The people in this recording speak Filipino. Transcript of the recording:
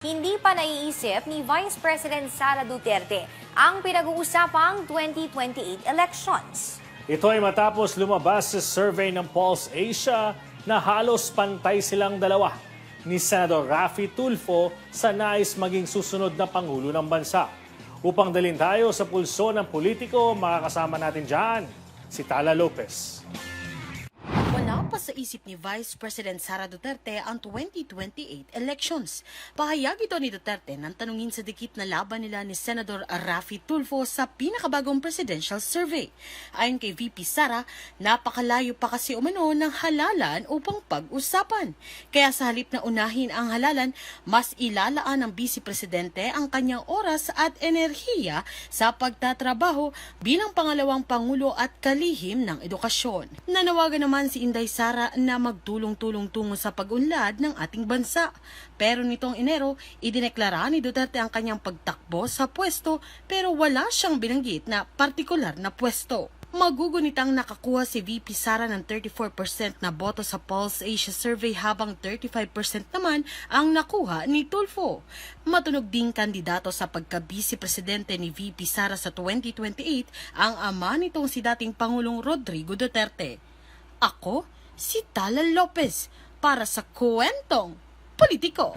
Hindi pa naiisip ni Vice President Sara Duterte ang pinag-uusapang 2028 elections. Ito ay matapos lumabas sa survey ng Pulse Asia na halos pantay silang dalawa ni Senador Raffy Tulfo sa nais maging susunod na Pangulo ng Bansa. Upang dalhin tayo sa pulso ng politiko, makakasama natin dyan si Tala Lopez. Sa isip ni Vice President Sara Duterte ang 2028 elections. Pahayag ito ni Duterte nang tanungin sa dikit na laban nila ni Senador Raffy Tulfo sa pinakabagong presidential survey. Ayon kay VP Sara, napakalayo pa kasi umano ng halalan upang pag-usapan. Kaya sa halip na unahin ang halalan, mas ilalaan ng Vice Presidente ang kanyang oras at enerhiya sa pagtatrabaho bilang pangalawang pangulo at kalihim ng edukasyon. Nanawagan naman si Inday Sara na magtulong-tulong tungo sa pag-unlad ng ating bansa. Pero nitong Enero, idineklara ni Duterte ang kanyang pagtakbo sa pwesto pero wala siyang binanggit na partikular na pwesto. Magugunitang nakakuha si VP Sara ng 34% na boto sa Pulse Asia Survey habang 35% naman ang nakuha ni Tulfo. Matunog ding kandidato sa pagka-vice presidente ni VP Sara sa 2028 ang ama nitong si dating Pangulong Rodrigo Duterte. Ako, si Tala Lopez, para sa Kwentong Politiko.